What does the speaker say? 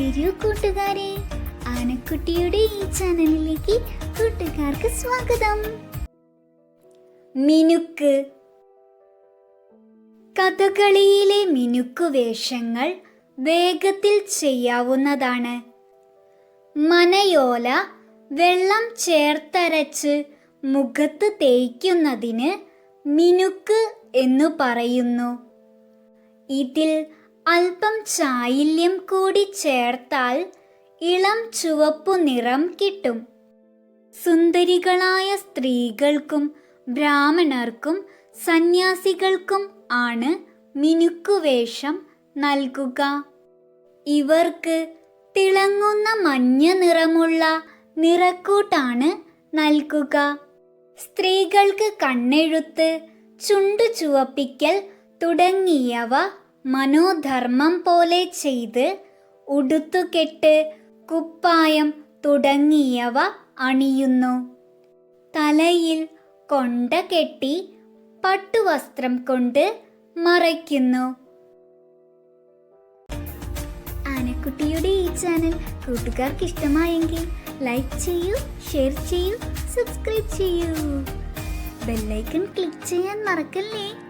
വരൂ കൂട്ടുകാരെ. ആനക്കുട്ടിയുടെ ഈ ചാനലിലേക്ക് കൂട്ടുകാർക്ക് സ്വാഗതം. മിനുക്ക്. കഥകളിയിലെ മിനുക്ക് വേഷങ്ങൾ വേഗത്തിൽ ചെയ്യാവുന്നതാണ്. മനയോല വെള്ളം ചേർത്തരച്ച് മുഖത്ത് തേയ്ക്കുന്നതിന് മിനുക്ക് എന്നു പറയുന്നു. ഇതിൽ അല്പം ചായില്യം കൂടി ചേർത്താൽ ഇളം ചുവപ്പു നിറം കിട്ടും. സുന്ദരികളായ സ്ത്രീകൾക്കും ബ്രാഹ്മണർക്കും സന്യാസികൾക്കും ആണ് മിനുക്കുവേഷം നൽകുക. ഇവർക്ക് തിളങ്ങുന്ന മഞ്ഞ നിറമുള്ള നിറക്കൂട്ടാണ് നൽകുക. സ്ത്രീകൾക്ക് കണ്ണെഴുത്ത് ചുണ്ടു ചുവപ്പിക്കൽ തുടങ്ങിയവ മനോധർമ്മം പോലെ ചെയ്ത് ഉടുത്തുകെട്ട് കുപ്പായം തുടങ്ങിയവ അണിയുന്നു. തലയിൽ കൊണ്ട കെട്ടി പട്ടുവസ്ത്രം കൊണ്ട് മറയ്ക്കുന്നു. ആനക്കുട്ടിയുടെ ഈ ചാനൽ കൂട്ടുകാർക്ക് ഇഷ്ടമായെങ്കിൽ ലൈക്ക് ചെയ്യൂ ഷെയർ ചെയ്യൂ സബ്സ്ക്രൈബ് ചെയ്യൂ. ബെല്ലൈക്കൺ ക്ലിക്ക് ചെയ്യാൻ മറക്കല്ലേ?